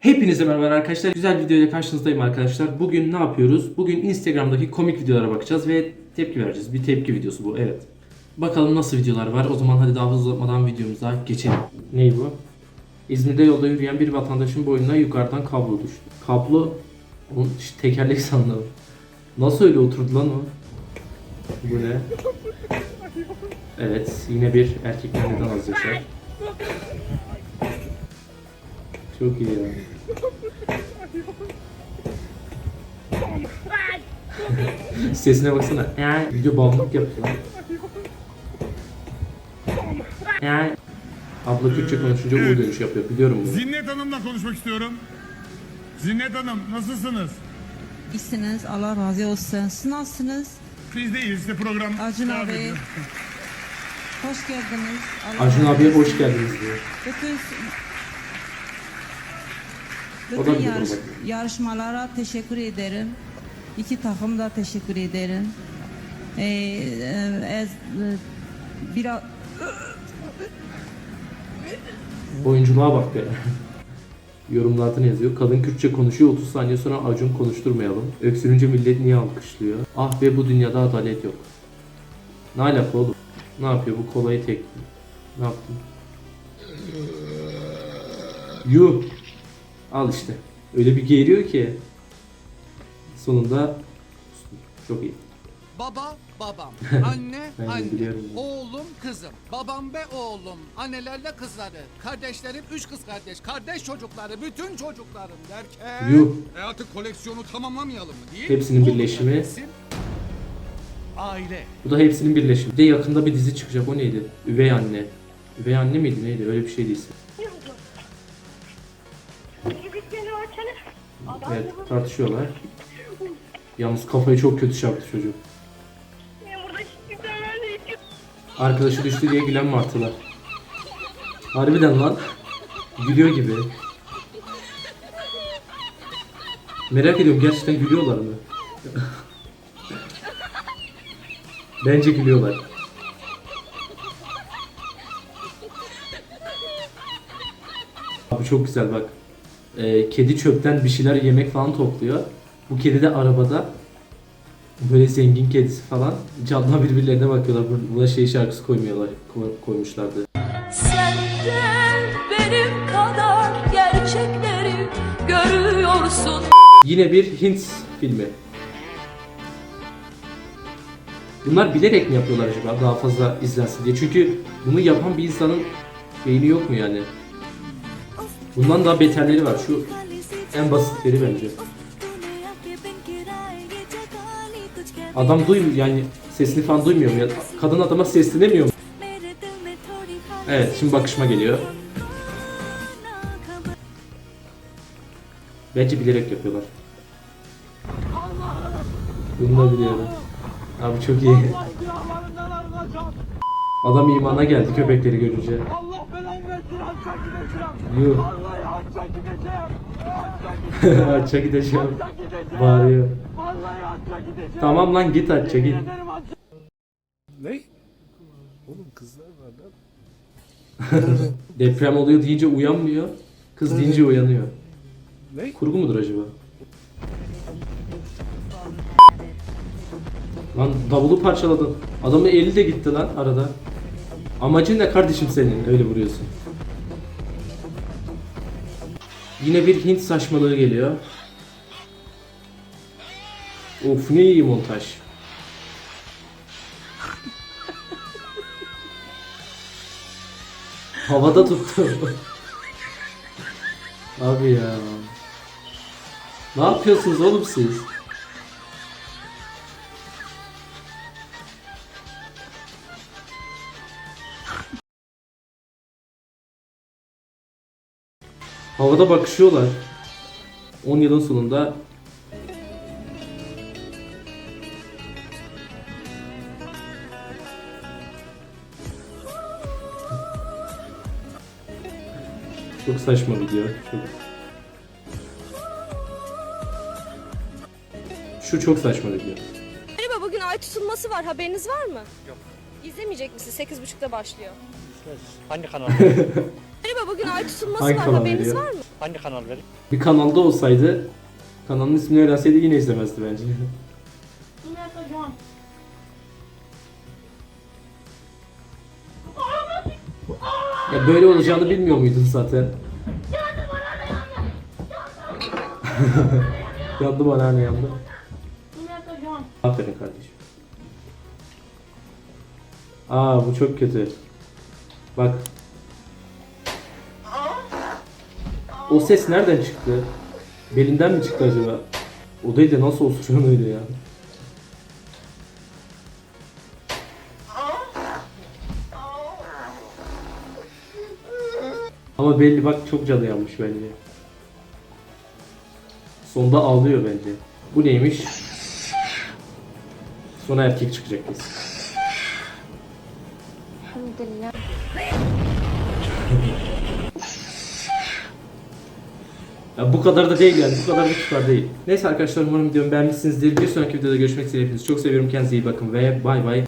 Hepinize merhaba arkadaşlar. Güzel videoyla karşınızdayım arkadaşlar. Bugün ne yapıyoruz? Bugün Instagram'daki komik videolara bakacağız ve tepki vereceğiz. Bir tepki videosu bu, evet. Bakalım nasıl videolar var. O zaman hadi daha fazla uzatmadan videomuza geçelim. Ney bu? İzmir'de yolda yürüyen bir vatandaşın boynuna yukarıdan kablo düştü. Kablo, onun işte tekerlek sandım. Nasıl öyle oturdu lan o? Bu ne? Evet, yine bir erkekler neden az yaşar. Çok iyi ya. Sesine baksana. Yani video bağımlılık yapıyor. lan. Yani Abla Türkçe konuşunca U dönüş yapıyor. Biliyorum bunu. Zinnet Hanım'la konuşmak istiyorum. Zinnet Hanım nasılsınız? İyisiniz. Allah razı olsun. Siz nasılsınız? Biz de iyiyiz. İşte program Acun abi. ediyor. Hoş geldiniz. Allah Acun abiye hoş geldiniz diyor. Bütün, bütün yarış, yarışmalara teşekkür ederim. İki takım da teşekkür ederim. Ee, e, ez, e, biraz Oyunculuğa bak be. Yorumlarda ne yazıyor? Kadın Kürtçe konuşuyor 30 saniye sonra Acun konuşturmayalım. Öksürünce millet niye alkışlıyor? Ah be bu dünyada adalet yok. Ne alaka oğlum? Ne yapıyor bu kolayı tek? Ne yaptın? Yuh! Al işte. Öyle bir geğiriyor ki. Sonunda çok iyi. Baba babam, anne Ben de anne, biliyorum. oğlum kızım, babam ve oğlum, annelerle kızları, kardeşlerim üç kız kardeş, kardeş çocukları, bütün çocuklarım derken... Yuh. E artık koleksiyonu tamamlamayalım mı değil? Hepsinin birleşimi. efendim. Aile. Bu da hepsinin birleşimi. Bir de yakında bir dizi çıkacak. O neydi? Üvey anne. Üvey anne miydi neydi? Öyle bir şeydi ismi. Evet tartışıyorlar. Yalnız kafayı çok kötü çarptı çocuk. Arkadaşı düştü diye gülen martılar. Harbiden lan. Gülüyor gibi. Merak ediyorum gerçekten gülüyorlar mı? Bence gülüyorlar. Abi çok güzel bak. Ee, kedi çöpten bir şeyler yemek falan topluyor. Bu kedi de arabada böyle zengin kedisi falan camdan birbirlerine bakıyorlar. Bu- Buna şey şarkısı koymuyorlar, koy- koymuşlardı. Sen de benim kadar gerçekleri görüyorsun. Yine bir Hint filmi. Bunlar bilerek mi yapıyorlar acaba daha fazla izlensin diye? Çünkü bunu yapan bir insanın beyni yok mu yani? Bundan daha beterleri var. Şu en basitleri bence. Adam duymuyor yani sesini falan duymuyor mu? Kadın adama seslenemiyor mu? Evet şimdi bakışma geliyor. Bence bilerek yapıyorlar. Bunu da biliyorum. Abi çok iyi. Adam imana geldi köpekleri görünce. Allah belanı versin hacca gideceğim. Yuh. Vallahi hacca gideceğim. Bağırıyor. Vallahi hacca gideceğim. Tamam lan git hacca git. Yemin ederim hacca Deprem oluyor deyince uyanmıyor. Kız deyince uyanıyor. Ne? Kurgu mudur acaba? Lan davulu parçaladın. Adamın eli de gitti lan arada. Amacın ne kardeşim senin öyle vuruyorsun. Yine bir Hint saçmalığı geliyor. Of ne iyi montaj. Havada tuttu. Abi ya. Ne yapıyorsunuz oğlum siz? Havada bakışıyorlar. 10 yılın sonunda Çok saçma video. Çok... Şu çok saçma video. Merhaba bugün ay tutulması var haberiniz var mı? Yok. İzlemeyecek misin? 8.30'da başlıyor. Hangi kanal? Merhaba bugün ay tutulması Hangi var kanal haberiniz veriyor? var mı? Hangi kanal vereyim? Bir kanalda olsaydı kanalın ismini öğrenseydi yine izlemezdi bence. Bunu yapacağım. ya böyle olacağını bilmiyor muydun zaten? yandı bana hani yandı. Bunu yapacağım. Aferin kardeşim. Aa bu çok kötü. Bak. O ses nereden çıktı? Belinden mi çıktı acaba? Odayı da nasıl osuruyor öyle ya? Ama belli bak çok canı yanmış bence. Sonda ağlıyor bence. Bu neymiş? Sonra erkek çıkacak kesin. Alhamdulillah. Ya bu kadar da değil yani. Bu kadar da tutar değil. Neyse arkadaşlar umarım videomu beğenmişsinizdir. Bir sonraki videoda görüşmek üzere. Hepinizi çok seviyorum. Kendinize iyi bakın ve bay bay.